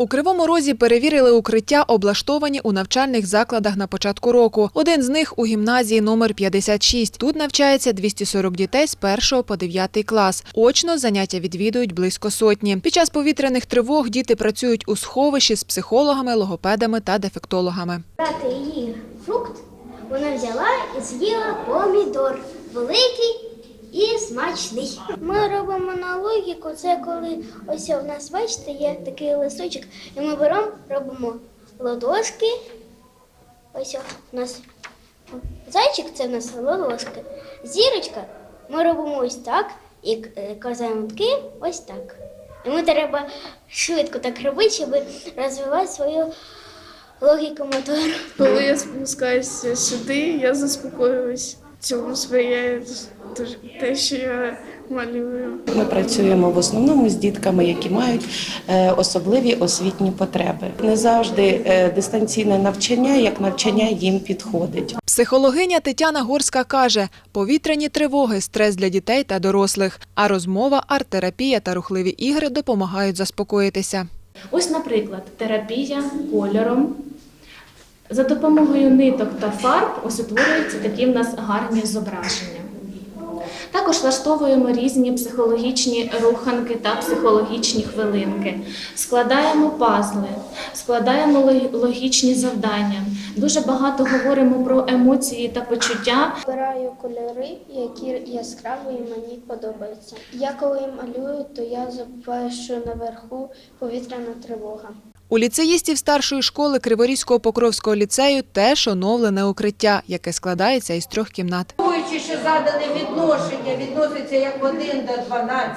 У Кривому Розі перевірили укриття, облаштовані у навчальних закладах на початку року. Один з них у гімназії номер 56. Тут навчається 240 дітей з 1 по 9 клас. Очно заняття відвідують близько сотні. Під час повітряних тривог діти працюють у сховищі з психологами, логопедами та дефектологами. брати її фрукт, вона взяла і з'їла помідор великий і смачний. Ми робимо на логіку, це коли ось у нас, бачите, є такий листочок, і ми беремо, робимо ладошки. Ось у нас зайчик це в нас ладошки. Зірочка ми робимо ось так, і е, казанки ось так. І ми треба швидко так робити, щоб розвивати свою логіку мотору. Коли я спускаюся сюди, я заспокоююсь. Цьому сприяє дуже те, що я малюю. Ми працюємо в основному з дітками, які мають е, особливі освітні потреби. Не завжди е, дистанційне навчання як навчання їм підходить. Психологиня Тетяна Горська каже, повітряні тривоги – стрес для дітей та дорослих, а розмова, арт-терапія та рухливі ігри допомагають заспокоїтися. Ось, наприклад, терапія кольором. За допомогою ниток та фарб ось утворюються такі в нас гарні зображення. Також влаштовуємо різні психологічні руханки та психологічні хвилинки. Складаємо пазли, складаємо лог- логічні завдання. Дуже багато говоримо про емоції та почуття. Обираю кольори, які яскраві і мені подобаються. Я коли малюю, то я що наверху повітряна тривога. У ліцеїстів старшої школи Криворізького Покровського ліцею теж оновлене укриття, яке складається із трьох кімнат. Враховуючи, що задане відношення відноситься як 1 до 12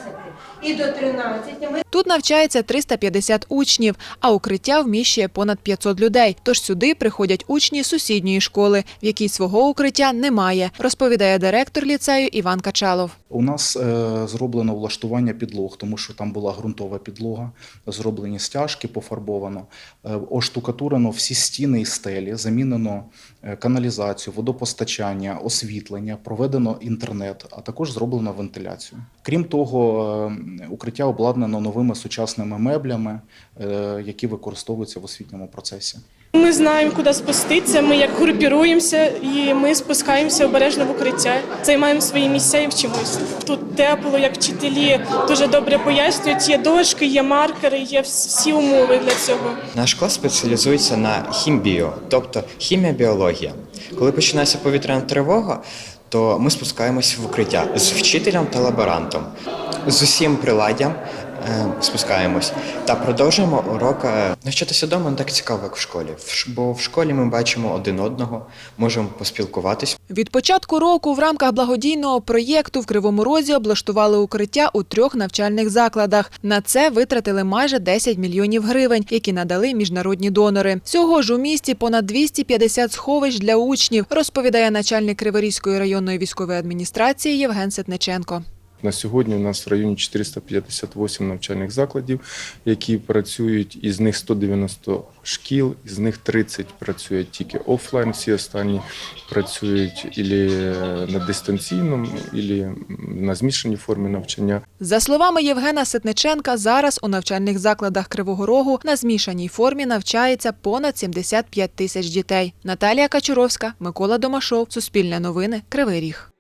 і до 13, ми Тут навчається 350 учнів, а укриття вміщує понад 500 людей. Тож сюди приходять учні сусідньої школи, в якій свого укриття немає, розповідає директор ліцею Іван Качалов. У нас е, зроблено влаштування підлог, тому що там була ґрунтова підлога, зроблені стяжки, пофарбовано, е, оштукатурено всі стіни і стелі, замінено е, каналізацію, водопостачання, освітлення, проведено інтернет, а також зроблено вентиляцію. Крім того, е, укриття обладнано новими сучасними меблями, е, які використовуються в освітньому процесі. Ми знаємо, куди спуститися. Ми як групіруємося і ми спускаємося обережно в укриття, займаємо свої місця і вчимось. Тут тепло, як вчителі дуже добре пояснюють. Є дошки, є маркери, є всі умови для цього. Наш клас спеціалізується на хімбіо, тобто хімія, біологія. Коли починається повітряна тривога, то ми спускаємось в укриття з вчителем та лаборантом. З усім приладдям спускаємось та продовжуємо урок. е, Навчатися вдома не так цікаво, як в школі. Бо в школі ми бачимо один одного, можемо поспілкуватись. Від початку року в рамках благодійного проєкту в Кривому Розі облаштували укриття у трьох навчальних закладах. На це витратили майже 10 мільйонів гривень, які надали міжнародні донори. Всього ж у місті понад 250 сховищ для учнів, розповідає начальник Криворізької районної військової адміністрації Євген Ситниченко. На сьогодні у нас в районі 458 навчальних закладів, які працюють, із них 190 шкіл, із них 30 працюють тільки офлайн, всі останні працюють ілі на дистанційному, ілі на змішаній формі навчання. За словами Євгена Ситниченка, зараз у навчальних закладах Кривого Рогу на змішаній формі навчається понад 75 тисяч дітей. Наталія Качуровська, Микола Домашов, Суспільне новини, Кривий Ріг.